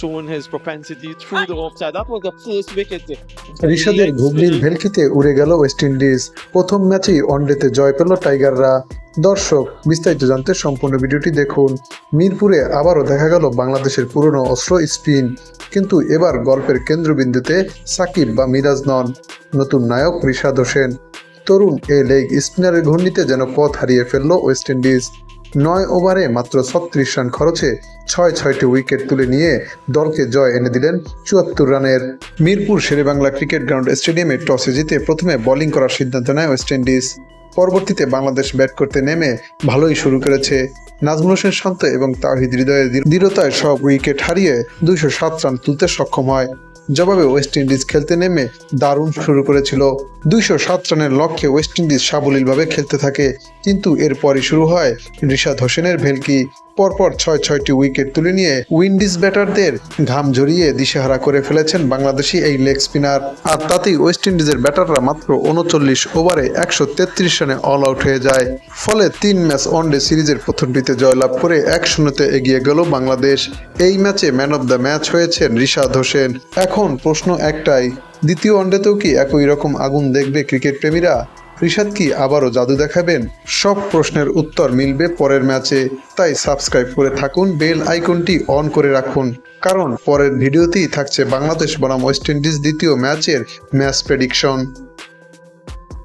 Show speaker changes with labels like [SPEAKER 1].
[SPEAKER 1] shown his propensity through the offside. That was the first wicket.
[SPEAKER 2] ঋষাদের ঘুগনির ভেলকিতে উড়ে গেল West Indies. প্রথম ম্যাচেই ওয়ানডেতে জয় পেল টাইগাররা। দর্শক, বিস্তারিত জানতে সম্পূর্ণ ভিডিওটি দেখুন। মিরপুরে আবারও দেখা গেল বাংলাদেশের পুরনো অস্ত্র স্পিন। কিন্তু এবার গল্পের কেন্দ্রবিন্দুতে সাকিব বা মিরাজ নন। নতুন নায়ক ঋষাদ হোসেন। তরুণ এ লেগ স্পিনারের ঘূর্ণিতে যেন পথ হারিয়ে ফেলল ওয়েস্ট ইন্ডিজ। নয় ওভারে মাত্র ছত্রিশ রান খরচে ছয় ছয়টি উইকেট তুলে নিয়ে দলকে জয় এনে দিলেন চুয়াত্তর রানের মিরপুর শেরেবাংলা ক্রিকেট গ্রাউন্ড স্টেডিয়ামে টসে জিতে প্রথমে বোলিং করার সিদ্ধান্ত নেয় ওয়েস্ট ইন্ডিজ। পরবর্তীতে বাংলাদেশ ব্যাট করতে নেমে ভালোই শুরু করেছে। নাজমুল হোসেন শান্ত এবং তাহিদ হৃদয়ের দৃঢ়- দৃঢ়তায় সব উইকেট হারিয়ে দুইশো সাত রান তুলতে সক্ষম হয়। জবাবে ওয়েস্ট ইন্ডিজ খেলতে নেমে দারুণ শুরু করেছিল। দুইশো সাত রানের লক্ষ্যে ওয়েস্ট ইন্ডিজ সাবলীলভাবে খেলতে থাকে। কিন্তু এরপরই শুরু হয় রিশাদ হোসেনের ভেলকি। পরপর ছয় ছয়টি উইকেট তুলে নিয়ে উইন্ডিজ ব্যাটারদের ঘাম ঝরিয়ে দিশেহারা করে ফেলেছেন বাংলাদেশি এই লেগ স্পিনার। আর তাতেই ওয়েস্ট ইন্ডিজের ব্যাটাররা মাত্র উনচল্লিশ ওভারে একশো তেত্রিশ রানে অল আউট হয়ে যায়। ফলে তিন ম্যাচ ওয়ানডে সিরিজের প্রথমটিতে জয়লাভ করে এক শূন্যতে এগিয়ে গেল বাংলাদেশ। এই ম্যাচে ম্যান অব দ্য ম্যাচ হয়েছেন রিশাদ হোসেন। এখন প্রশ্ন একটাই দ্বিতীয় ওয়ানডেতেও কি একই রকম আগুন দেখবে ক্রিকেট প্রেমীরা? ঋষাদ কি আবারও জাদু দেখাবেন? সব প্রশ্নের উত্তর মিলবে পরের ম্যাচে। তাই সাবস্ক্রাইব করে থাকুন, বেল আইকনটি অন করে রাখুন। কারণ পরের ভিডিওতেই থাকছে বাংলাদেশ বনাম ওয়েস্ট ইন্ডিজ দ্বিতীয় ম্যাচের ম্যাচ প্রেডিকশন।